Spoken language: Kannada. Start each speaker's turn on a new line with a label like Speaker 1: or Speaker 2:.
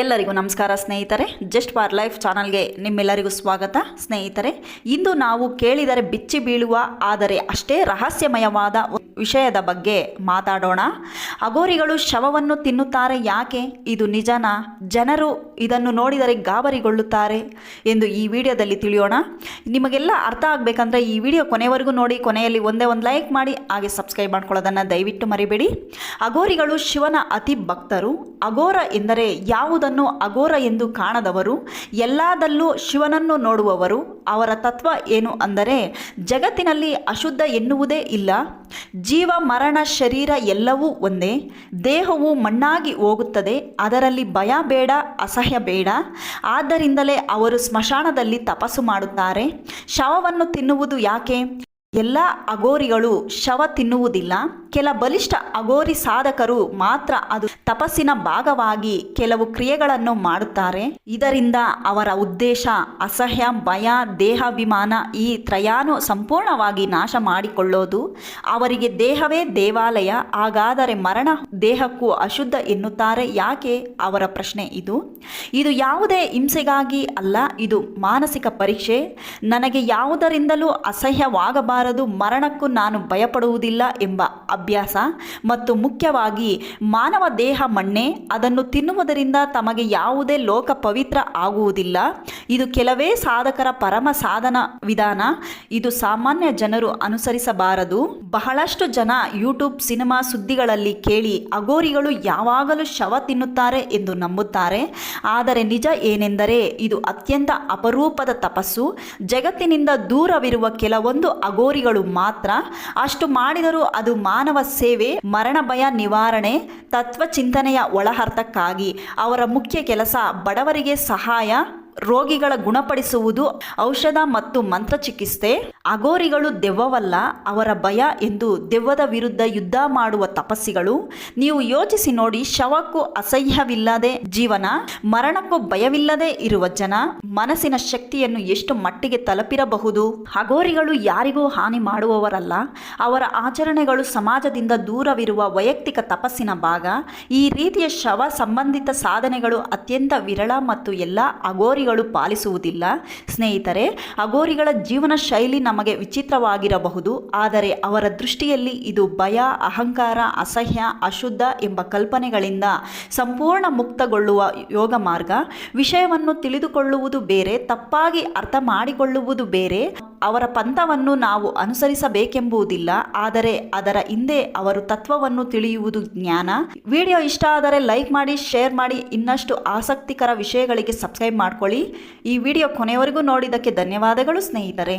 Speaker 1: ಎಲ್ಲರಿಗೂ ನಮಸ್ಕಾರ ಸ್ನೇಹಿತರೆ. ಜಸ್ಟ್ ಫಾರ್ ಲೈಫ್ ಚಾನಲ್ಗೆ ನಿಮ್ಮೆಲ್ಲರಿಗೂ ಸ್ವಾಗತ. ಸ್ನೇಹಿತರೆ, ಇಂದು ನಾವು ಕೇಳಿದರೆ ಬಿಚ್ಚಿ ಬೀಳುವ, ಆದರೆ ಅಷ್ಟೇ ರಹಸ್ಯಮಯವಾದ ವಿಷಯದ ಬಗ್ಗೆ ಮಾತಾಡೋಣ. ಅಗೋರಿಗಳು ಶವವನ್ನು ತಿನ್ನುತ್ತಾರೆ ಯಾಕೆ? ಇದು ನಿಜನಾ? ಜನರು ಇದನ್ನು ನೋಡಿದರೆ ಗಾಬರಿಗೊಳ್ಳುತ್ತಾರೆ ಎಂದು ಈ ವಿಡಿಯೋದಲ್ಲಿ ತಿಳಿಯೋಣ. ನಿಮಗೆಲ್ಲ ಅರ್ಥ ಆಗಬೇಕಂದ್ರೆ ಈ ವಿಡಿಯೋ ಕೊನೆವರೆಗೂ ನೋಡಿ, ಕೊನೆಯಲ್ಲಿ ಒಂದೇ ಒಂದು ಲೈಕ್ ಮಾಡಿ, ಹಾಗೆ ಸಬ್ಸ್ಕ್ರೈಬ್ ಮಾಡ್ಕೊಳ್ಳೋದನ್ನು ದಯವಿಟ್ಟು ಮರಿಬೇಡಿ. ಅಗೋರಿಗಳು ಶಿವನ ಅತಿ ಭಕ್ತರು. ಅಗೋರ ಎಂದರೆ ಯಾವುದನ್ನು ಅಘೋರ ಎಂದು ಕಾಣದವರು, ಎಲ್ಲದಲ್ಲೂ ಶಿವನನ್ನು ನೋಡುವವರು. ಅವರ ತತ್ವ ಏನು ಅಂದರೆ, ಜಗತ್ತಿನಲ್ಲಿ ಅಶುದ್ಧ ಎನ್ನುವುದೇ ಇಲ್ಲ. ಜೀವ, ಮರಣ, ಶರೀರ ಎಲ್ಲವೂ ಒಂದೇ. ದೇಹವು ಮಣ್ಣಾಗಿ ಹೋಗುತ್ತದೆ, ಅದರಲ್ಲಿ ಭಯ ಬೇಡ, ಅಸಹ್ಯ ಬೇಡ. ಆದ್ದರಿಂದಲೇ ಅವರು ಸ್ಮಶಾನದಲ್ಲಿ ತಪಸ್ಸು ಮಾಡುತ್ತಾರೆ. ಶವವನ್ನು ತಿನ್ನುವುದು ಯಾಕೆ? ಎಲ್ಲ ಅಗೋರಿಗಳು ಶವ ತಿನ್ನುವುದಿಲ್ಲ. ಕೆಲ ಬಲಿಷ್ಠ ಅಗೋರಿ ಸಾಧಕರು ಮಾತ್ರ ಅದು ತಪಸ್ಸಿನ ಭಾಗವಾಗಿ ಕೆಲವು ಕ್ರಿಯೆಗಳನ್ನು ಮಾಡುತ್ತಾರೆ. ಇದರಿಂದ ಅವರ ಉದ್ದೇಶ, ಅಸಹ್ಯ, ಭಯ, ದೇಹಾಭಿಮಾನ ಈ ತ್ರಯಾನು ಸಂಪೂರ್ಣವಾಗಿ ನಾಶ ಮಾಡಿಕೊಳ್ಳೋದು. ಅವರಿಗೆ ದೇಹವೇ ದೇವಾಲಯ, ಹಾಗಾದರೆ ಮರಣ ದೇಹಕ್ಕೂ ಅಶುದ್ಧ ಎನ್ನುತ್ತಾರೆ. ಯಾಕೆ? ಅವರ ಪ್ರಶ್ನೆ ಇದು. ಇದು ಯಾವುದೇ ಹಿಂಸೆಗಾಗಿ ಅಲ್ಲ, ಇದು ಮಾನಸಿಕ ಪರೀಕ್ಷೆ. ನನಗೆ ಯಾವುದರಿಂದಲೂ ಅಸಹ್ಯವಾಗಬಾರದು, ಮರಣಕ್ಕೂ ನಾನು ಭಯಪಡುವುದಿಲ್ಲ ಎಂಬ ಅಭ್ಯಾಸ ಮತ್ತು ಮುಖ್ಯವಾಗಿ ಮಾನವ ದೇಹ ಮಣ್ಣೆ, ಅದನ್ನು ತಿನ್ನುವುದರಿಂದ ತಮಗೆ ಯಾವುದೇ ಲೋಕ ಪವಿತ್ರ ಆಗುವುದಿಲ್ಲ. ಇದು ಕೆಲವೇ ಸಾಧಕರ ಪರಮ ಸಾಧನ ವಿಧಾನ. ಇದು ಸಾಮಾನ್ಯ ಜನರು ಅನುಸರಿಸಬಾರದು. ಬಹಳಷ್ಟು ಜನ ಯೂಟ್ಯೂಬ್ ಸಿನಿಮಾ ಸುದ್ದಿಗಳಲ್ಲಿ ಕೇಳಿ ಅಗೋರಿಗಳು ಯಾವಾಗಲೂ ಶವ ತಿನ್ನುತ್ತಾರೆ ಎಂದು ನಂಬುತ್ತಾರೆ. ಆದರೆ ನಿಜ ಏನೆಂದರೆ ಇದು ಅತ್ಯಂತ ಅಪರೂಪದ ತಪಸ್ಸು. ಜಗತ್ತಿನಿಂದ ದೂರವಿರುವ ಕೆಲವೊಂದು ಅಗೋರಿಗಳು ಮಾತ್ರ. ಅಷ್ಟು ಮಾಡಿದರೂ ಅದು ಮಾನವ ಸೇವೆ, ಮರಣ ಭಯ ನಿವಾರಣೆ, ತತ್ವ ಚಿಂತನೆಯ ಒಳಹರ್ತಕ್ಕಾಗಿ ಅವರ ಮುಖ್ಯ ಕೆಲಸ ಬಡವರಿಗೆ ಸಹಾಯ, ರೋಗಿಗಳ ಗುಣಪಡಿಸುವುದು, ಔಷಧ ಮತ್ತು ಮಂತ್ರಚಿಕಿತ್ಸೆ. ಅಗೋರಿಗಳು ದೆವ್ವವಲ್ಲ, ಅವರ ಭಯ ಎಂದು ದೆವ್ವದ ವಿರುದ್ಧ ಯುದ್ಧ ಮಾಡುವ ತಪಸ್ಸಿಗಳು. ನೀವು ಯೋಚಿಸಿ ನೋಡಿ, ಶವಕ್ಕೂ ಅಸಹ್ಯವಿಲ್ಲದೆ ಜೀವನ, ಮರಣಕ್ಕೂ ಭಯವಿಲ್ಲದೆ ಇರುವ ಜನ, ಮನಸ್ಸಿನ ಶಕ್ತಿಯನ್ನು ಎಷ್ಟು ಮಟ್ಟಿಗೆ ತಲುಪಿರಬಹುದು? ಅಗೋರಿಗಳು ಯಾರಿಗೂ ಹಾನಿ ಮಾಡುವವರಲ್ಲ. ಅವರ ಆಚರಣೆಗಳು ಸಮಾಜದಿಂದ ದೂರವಿರುವ ವೈಯಕ್ತಿಕ ತಪಸ್ಸಿನ ಭಾಗ. ಈ ರೀತಿಯ ಶವ ಸಂಬಂಧಿತ ಸಾಧನೆಗಳು ಅತ್ಯಂತ ವಿರಳ ಮತ್ತು ಎಲ್ಲ ಅಗೋರಿಗಳು ಪಾಲಿಸುವುದಿಲ್ಲ. ಸ್ನೇಹಿತರೆ ಅಗೋರಿಗಳ ಜೀವನ ಶೈಲಿ ನಮಗೆ ವಿಚಿತ್ರವಾಗಿರಬಹುದು, ಆದರೆ ಅವರ ದೃಷ್ಟಿಯಲ್ಲಿ ಇದು ಭಯ, ಅಹಂಕಾರ, ಅಸಹ್ಯ, ಅಶುದ್ಧ ಎಂಬ ಕಲ್ಪನೆಗಳಿಂದ ಸಂಪೂರ್ಣ ಮುಕ್ತಗೊಳ್ಳುವ ಯೋಗ ಮಾರ್ಗ. ವಿಷಯವನ್ನು ತಿಳಿದುಕೊಳ್ಳುವುದು ಬೇರೆ, ತಪ್ಪಾಗಿ ಅರ್ಥ ಮಾಡಿಕೊಳ್ಳುವುದು ಬೇರೆ. ಅವರ ಪಂಥವನ್ನು ನಾವು ಅನುಸರಿಸಬೇಕೆಂಬುದಿಲ್ಲ, ಆದರೆ ಅದರ ಹಿಂದೆ ಅವರು ತತ್ವವನ್ನು ತಿಳಿಯುವುದು ಜ್ಞಾನ. ವಿಡಿಯೋ ಇಷ್ಟ ಆದರೆ ಲೈಕ್ ಮಾಡಿ, ಶೇರ್ ಮಾಡಿ, ಇನ್ನಷ್ಟು ಆಸಕ್ತಿಕರ ವಿಷಯಗಳಿಗೆ ಸಬ್ಸ್ಕ್ರೈಬ್ ಮಾಡ್ಕೊಳ್ಳಿ. ಈ ವಿಡಿಯೋ ಕೊನೆಯವರೆಗೂ ನೋಡಿದ್ದಕ್ಕೆ ಧನ್ಯವಾದಗಳು ಸ್ನೇಹಿತರೆ.